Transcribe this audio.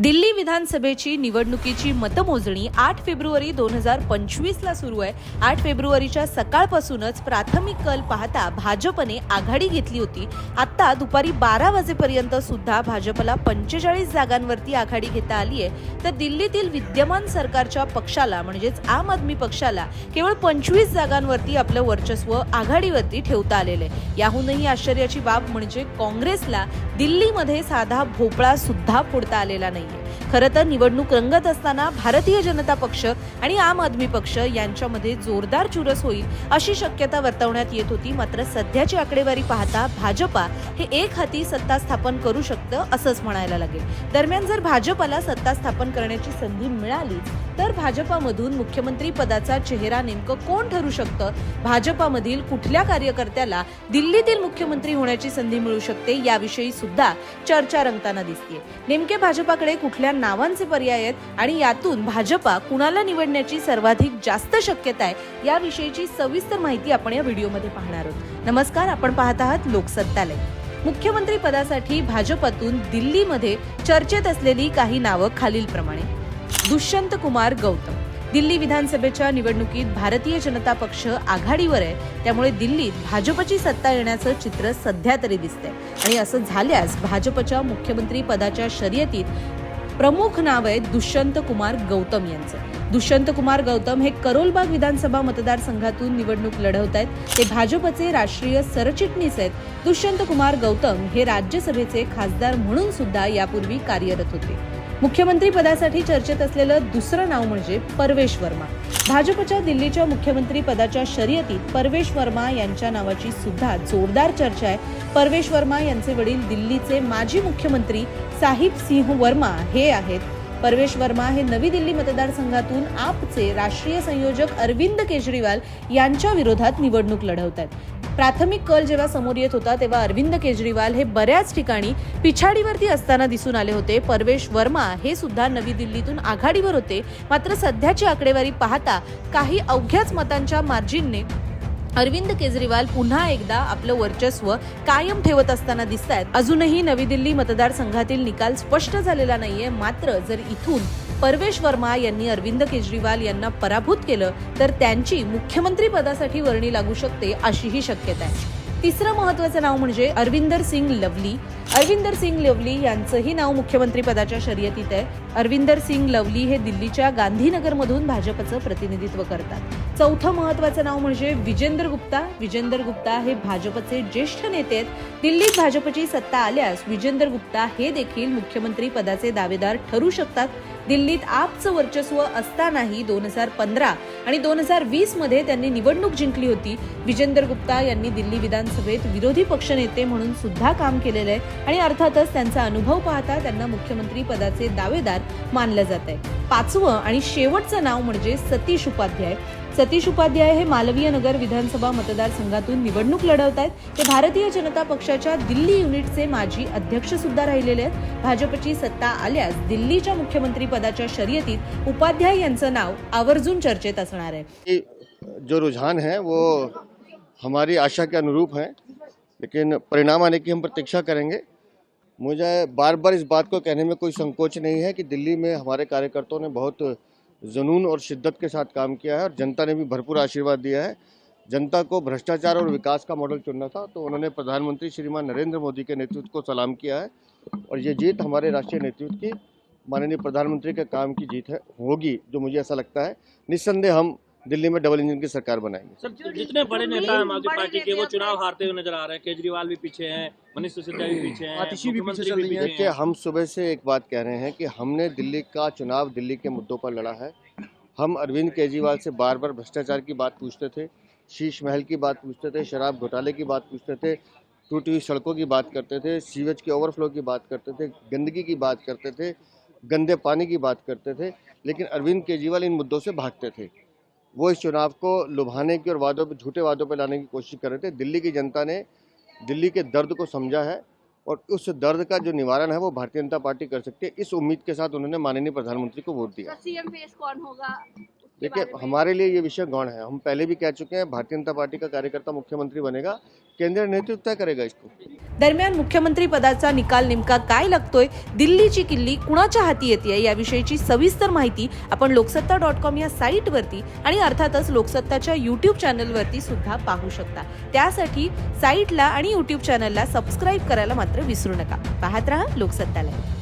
दिल्ली विधानसभेची निवडणुकीची मतमोजणी आठ फेब्रुवारी दोन हजार पंचवीसला सुरू आहे. आठ फेब्रुवारीच्या सकाळपासूनच प्राथमिक कल पाहता भाजपने आघाडी घेतली होती. आत्ता दुपारी बारा वाजेपर्यंत सुद्धा भाजपला पंचेचाळीस जागांवरती आघाडी घेता आली आहे. तर दिल्लीतील विद्यमान सरकारच्या पक्षाला म्हणजेच आम आदमी पक्षाला केवळ पंचवीस जागांवरती आपलं वर्चस्व आघाडीवरती ठेवता आलेलं आहे. याहूनही आश्चर्याची बाब म्हणजे काँग्रेसला दिल्लीमध्ये साधा भोपळा सुद्धा फोडता आलेला नाही. खरं तर निवडणूक रंगत असताना भारतीय जनता पक्ष आणि आम आदमी पक्ष यांच्यामध्ये जोरदार चुरस होईल अशी शक्यता वर्तवण्यात येत होती. मात्र सध्याची आकडेवारी पाहता भाजपा हे एक हाती सत्ता स्थापन करू शकतं असंच म्हणायला लागेल. दरम्यान जर भाजपाला सत्ता स्थापन करण्याची संधी मिळाली तर भाजपामधून मुख्यमंत्री पदाचा चेहरा नेमकं कोण ठरू शकतं? भाजपामधील कुठल्या कार्यकर्त्याला दिल्लीतील मुख्यमंत्री होण्याची संधी मिळू शकते याविषयी सुद्धा चर्चा रंगताना दिसते नेमके भाजपाकडे कुठल्या नावांचे पर्याय आहेत आणि यातून भाजपा कुणाला निवडण्याची सर्वाधिक जास्त शक्यता आहे याविषयीची सविस्तर माहिती आपण या व्हिडिओमध्ये पाहणार आहोत. नमस्कार आपण पाहत आहात लोकसत्तालय. मुख्यमंत्री पदासाठी भाजपातून दिल्लीमध्ये चर्चेत असलेली काही नावं खालीलप्रमाणे. दुष्यंत कुमार गौतम. दिल्ली विधानसभेच्या निवडणुकीत भारतीय जनता पक्ष आघाडीवर आहे. त्यामुळे दिल्लीत भाजपची सत्ता येण्याचं चित्र सध्या तरी दिसतंय. आणि असं झाल्यास भाजपच्या मुख्यमंत्री पदाच्या शर्यतीत प्रमुख नाव आहे दुष्यंत कुमार गौतम यांचं. दुष्यंत कुमार गौतम हे करोलबाग विधानसभा मतदारसंघातून निवडणूक लढवत आहेत. ते भाजपचे राष्ट्रीय सरचिटणीस आहेत. दुष्यंत कुमार गौतम हे राज्यसभेचे खासदार म्हणून सुद्धा यापूर्वी कार्यरत होते. मुख्यमंत्री पदासाठी चर्चेत असलेलं दुसरं नाव म्हणजे परवेश वर्मा. भाजपच्या दिल्लीच्या मुख्यमंत्री पदाच्या शर्यतीत परवेश वर्मा यांच्या नावाची सुद्धा जोरदार चर्चा आहे. परवेश वर्मा यांचे वडील दिल्लीचे माजी मुख्यमंत्री साहिब सिंह वर्मा हे आहेत. परवेश वर्मा हे नवी दिल्ली मतदारसंघातून आपचे राष्ट्रीय संयोजक अरविंद केजरीवाल यांच्या विरोधात निवडणूक लढवत आहेत. प्राथमिक कल जेव्हा समोर येत होता तेव्हा अरविंद केजरीवाल हे बऱ्याच ठिकाणी पिछाडीवरती असताना दिसून आले होते. परवेश वर्मा हे सुद्धा नवी दिल्लीतून आघाडीवर होते. मात्र सध्याची आकडेवारी पाहता काही अवघ्याच मतांच्या मार्जिनने अरविंद केजरीवाल पुन्हा एकदा आपलं वर्चस्व कायम ठेवत असताना दिसत आहेत अजूनही नवी दिल्ली मतदारसंघातील निकाल स्पष्ट झालेला नाहीये. मात्र जर इथून परवेश वर्मा यांनी अरविंद केजरीवाल यांना पराभूत केलं तर त्यांची मुख्यमंत्री पदासाठी वर्णी लागू शकते अशीही शक्यता आहे. तिसरं महत्वाचं नाव म्हणजे अरविंदर सिंग लवली. अरविंदर सिंग लवली यांचंही नाव मुख्यमंत्री पदाच्या शर्यतीत आहे. अरविंदर सिंग लवली हे दिल्लीच्या गांधीनगरमधून भाजपचं प्रतिनिधित्व करतात. चौथं महत्वाचं नाव म्हणजे विजेंदर गुप्ता. विजेंदर गुप्ता हे भाजपचे ज्येष्ठ नेते आहेत. दिल्लीत भाजपची सत्ता आल्यास विजेंदर गुप्ता हे देखील मुख्यमंत्री पदाचे दावेदार ठरू शकतात. दिल्लीत आपचं वर्चस्व असतानाही दोन हजार पंधरा आणि दोन हजार वीसमध्ये त्यांनी निवडणूक जिंकली होती. विजेंद्र गुप्ता यांनी दिल्ली विधानसभेत विरोधी पक्षनेते म्हणून सुद्धा काम केलेलं आहे आणि अर्थातच त्यांचा अनुभव पाहता त्यांना मुख्यमंत्री पदाचे दावेदार मानलं जात आहे. पाचवं आणि शेवटचं नाव म्हणजे सतीश उपाध्याय. सतीश उपाध्याय हे मालवीय नगर विधानसभा मतदारसंघातून निवडणूक लढवत आहेत ते भारतीय जनता पक्षाच्या दिल्ली युनिटचे माजी अध्यक्ष सुद्धा राहिलेले आहेत. भाजपची सत्ता आल्यास दिल्लीच्या मुख्यमंत्री पदाच्या शर्यतीत उपाध्याय यांचं नाव आवर्जून चर्चेत असणार आहे. जो रुझान है वो हमारी आशा के अनुरूप है लेकिन परिणाम आने की हम प्रतीक्षा करेंगे। मुझे बार बार इस बात को कहने में कोई संकोच नहीं है कि दिल्ली में हमारे कार्यकर्ताओं ने बहुत जुनून और शिद्दत के साथ काम किया है और जनता ने भी भरपूर आशीर्वाद दिया है। जनता को भ्रष्टाचार और विकास का मॉडल चुनना था तो उन्होंने प्रधानमंत्री श्रीमान नरेंद्र मोदी के नेतृत्व को सलाम किया है और ये जीत हमारे राष्ट्रीय नेतृत्व की माननीय प्रधानमंत्री के काम की जीत है, होगी जो मुझे ऐसा लगता है। निस्संदेह हम दिल्ली में डबल इंजन की सरकार बनाएँगे। सर जितने बड़े नेता हैं आम आदमी पार्टी के वो चुनाव हारते हुए नज़र आ रहे हैं। केजरीवाल भी पीछे हैं मनीष सिसोदिया भी पीछे हैं आतिशी भी पीछे चल रही है। देखिए हम सुबह से एक बात कह रहे हैं कि हमने दिल्ली का चुनाव दिल्ली के मुद्दों पर लड़ा है। हम अरविंद केजरीवाल से बार बार भ्रष्टाचार की बात पूछते थे शीश महल की बात पूछते थे शराब घोटाले की बात पूछते थे टूटी हुई सड़कों की बात करते थे सीवेज के ओवरफ्लो की बात करते थे गंदगी की बात करते थे गंदे पानी की बात करते थे लेकिन अरविंद केजरीवाल इन मुद्दों से भागते थे। वो इस चुनाव को लुभाने की और वादों पर झूठे वादों पर लाने की कोशिश कर रहे थे। दिल्ली की जनता ने दिल्ली के दर्द को समझा है और उस दर्द का जो निवारण है, वो भारतीय जनता पार्टी कर सकती है। इस उम्मीद के साथ उन्होंने माननीय प्रधानमंत्री को वोट दिया। सीएम फेस कौन होगा? देखिए हमारे लिए ये विषय गौण है। हम पहले भी कह चुके हैं भारतीय जनता पार्टी का कार्यकर्ता मुख्यमंत्री बनेगा केंद्रीय नेतृत्व तय करेगा इसको। दरम्यान मुख्यमंत्री पदाचा निकाल नेमका काय लागतोय? दिल्लीची किल्ली कुणाच्या हाती येते याविषयीची सविस्तर माहिती आपण लोकसत्ता डॉट कॉम या साईटवरती आणि अर्थातच लोकसत्ताच्या यूट्यूब चॅनलवरती सुद्धा पाहू शकता. त्यासाठी साईटला आणि यूट्यूब चॅनलला सबस्क्राईब करायला मात्र विसरू नका. पाहत रहा लोकसत्ता लाईव्ह